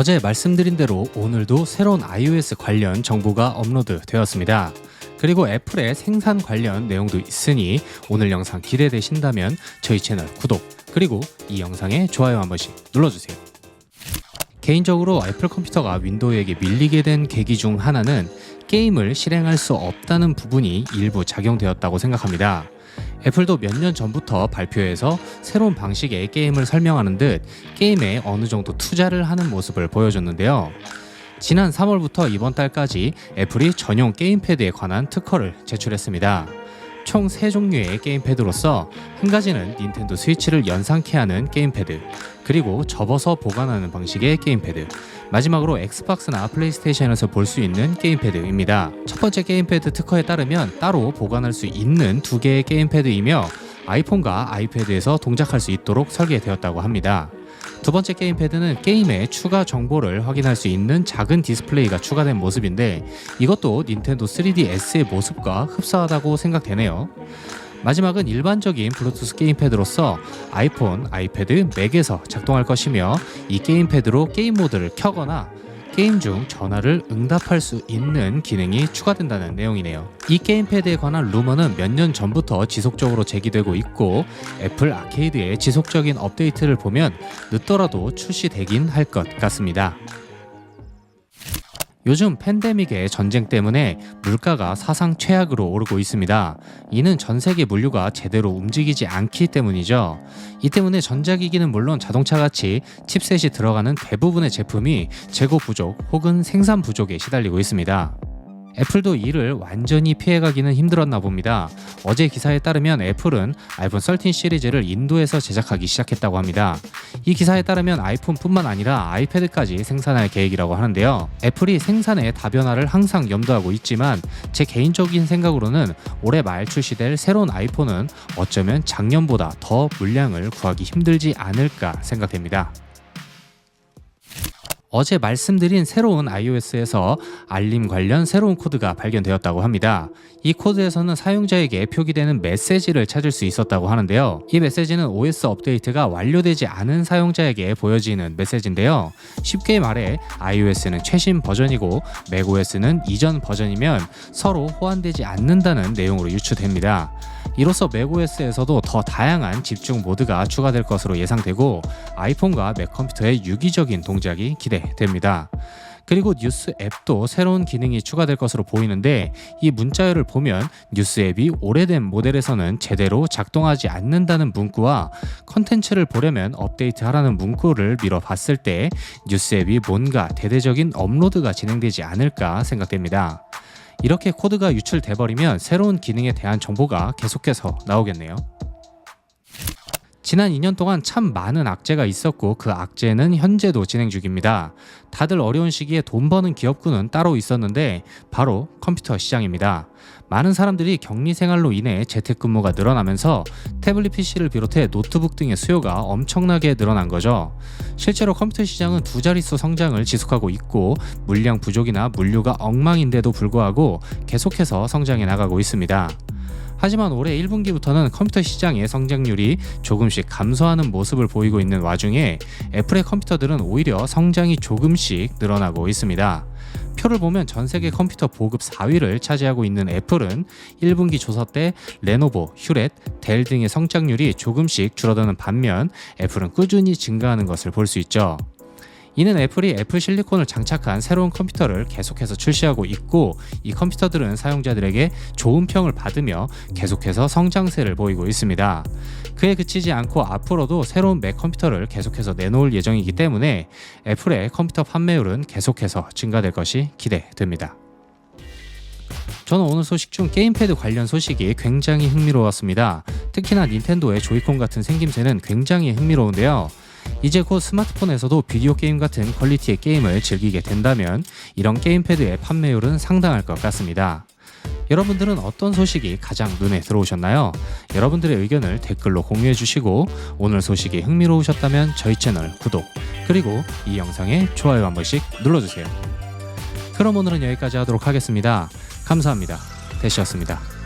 어제 말씀드린 대로 오늘도 새로운 iOS 관련 정보가 업로드 되었습니다. 그리고 애플의 생산 관련 내용도 있으니 오늘 영상 기대되신다면 저희 채널 구독 그리고 이 영상에 좋아요 한 번씩 눌러주세요. 개인적으로 애플 컴퓨터가 윈도우에게 밀리게 된 계기 중 하나는 게임을 실행할 수 없다는 부분이 일부 작용되었다고 생각합니다. 애플도 몇 년 전부터 발표해서 새로운 방식의 게임을 설명하는 듯 게임에 어느 정도 투자를 하는 모습을 보여줬는데요. 지난 3월부터 이번 달까지 애플이 전용 게임패드에 관한 특허를 제출했습니다. 총 3종류의 게임패드로서 한 가지는 닌텐도 스위치를 연상케 하는 게임패드, 그리고 접어서 보관하는 방식의 게임패드, 마지막으로 엑스박스나 플레이스테이션에서 볼 수 있는 게임패드입니다. 첫 번째 게임패드 특허에 따르면 따로 보관할 수 있는 두 개의 게임패드이며 아이폰과 아이패드에서 동작할 수 있도록 설계되었다고 합니다. 두 번째 게임패드는 게임의 추가 정보를 확인할 수 있는 작은 디스플레이가 추가된 모습인데 이것도 닌텐도 3DS의 모습과 흡사하다고 생각되네요. 마지막은 일반적인 블루투스 게임패드로서 아이폰, 아이패드, 맥에서 작동할 것이며 이 게임패드로 게임 모드를 켜거나 게임 중 전화를 응답할 수 있는 기능이 추가된다는 내용이네요. 이 게임패드에 관한 루머는 몇 년 전부터 지속적으로 제기되고 있고 애플 아케이드의 지속적인 업데이트를 보면 늦더라도 출시되긴 할 것 같습니다. 요즘 팬데믹의 전쟁 때문에 물가가 사상 최악으로 오르고 있습니다. 이는 전 세계 물류가 제대로 움직이지 않기 때문이죠. 이 때문에 전자기기는 물론 자동차 같이 칩셋이 들어가는 대부분의 제품이 재고 부족 혹은 생산 부족에 시달리고 있습니다. 애플도 이를 완전히 피해가기는 힘들었나 봅니다. 어제 기사에 따르면 애플은 아이폰 13 시리즈를 인도에서 제작하기 시작했다고 합니다. 이 기사에 따르면 아이폰뿐만 아니라 아이패드까지 생산할 계획이라고 하는데요. 애플이 생산의 다변화를 항상 염두하고 있지만 제 개인적인 생각으로는 올해 말 출시될 새로운 아이폰은 어쩌면 작년보다 더 물량을 구하기 힘들지 않을까 생각됩니다. 어제 말씀드린 새로운 iOS에서 알림 관련 새로운 코드가 발견되었다고 합니다. 이 코드에서는 사용자에게 표기되는 메시지를 찾을 수 있었다고 하는데요. 이 메시지는 OS 업데이트가 완료되지 않은 사용자에게 보여지는 메시지인데요. 쉽게 말해 iOS는 최신 버전이고 macOS는 이전 버전이면 서로 호환되지 않는다는 내용으로 유추됩니다. 이로써 macOS에서도 더 다양한 집중 모드가 추가될 것으로 예상되고 아이폰과 맥 컴퓨터의 유기적인 동작이 기대됩니다. 그리고 뉴스 앱도 새로운 기능이 추가될 것으로 보이는데 이 문자열을 보면 뉴스 앱이 오래된 모델에서는 제대로 작동하지 않는다는 문구와 컨텐츠를 보려면 업데이트하라는 문구를 밀어봤을 때 뉴스 앱이 뭔가 대대적인 업로드가 진행되지 않을까 생각됩니다. 이렇게 코드가 유출돼 버리면 새로운 기능에 대한 정보가 계속해서 나오겠네요. 지난 2년 동안 참 많은 악재가 있었고 그 악재는 현재도 진행 중입니다. 다들 어려운 시기에 돈 버는 기업군은 따로 있었는데 바로 컴퓨터 시장입니다. 많은 사람들이 격리 생활로 인해 재택근무가 늘어나면서 태블릿 PC를 비롯해 노트북 등의 수요가 엄청나게 늘어난 거죠. 실제로 컴퓨터 시장은 두 자릿수 성장을 지속하고 있고 물량 부족이나 물류가 엉망인데도 불구하고 계속해서 성장해 나가고 있습니다. 하지만 올해 1분기부터는 컴퓨터 시장의 성장률이 조금씩 감소하는 모습을 보이고 있는 와중에 애플의 컴퓨터들은 오히려 성장이 조금씩 늘어나고 있습니다. 표를 보면 전 세계 컴퓨터 보급 4위를 차지하고 있는 애플은 1분기 조사 때 레노버, 휴렛, 델 등의 성장률이 조금씩 줄어드는 반면 애플은 꾸준히 증가하는 것을 볼 수 있죠. 이는 애플이 애플 실리콘을 장착한 새로운 컴퓨터를 계속해서 출시하고 있고 이 컴퓨터들은 사용자들에게 좋은 평을 받으며 계속해서 성장세를 보이고 있습니다. 그에 그치지 않고 앞으로도 새로운 맥 컴퓨터를 계속해서 내놓을 예정이기 때문에 애플의 컴퓨터 판매율은 계속해서 증가될 것이 기대됩니다. 저는 오늘 소식 중 게임패드 관련 소식이 굉장히 흥미로웠습니다. 특히나 닌텐도의 조이콘 같은 생김새는 굉장히 흥미로운데요. 이제 곧 스마트폰에서도 비디오 게임 같은 퀄리티의 게임을 즐기게 된다면 이런 게임패드의 판매율은 상당할 것 같습니다. 여러분들은 어떤 소식이 가장 눈에 들어오셨나요? 여러분들의 의견을 댓글로 공유해 주시고 오늘 소식이 흥미로우셨다면 저희 채널 구독 그리고 이 영상에 좋아요 한 번씩 눌러주세요. 그럼 오늘은 여기까지 하도록 하겠습니다. 감사합니다. 대시였습니다.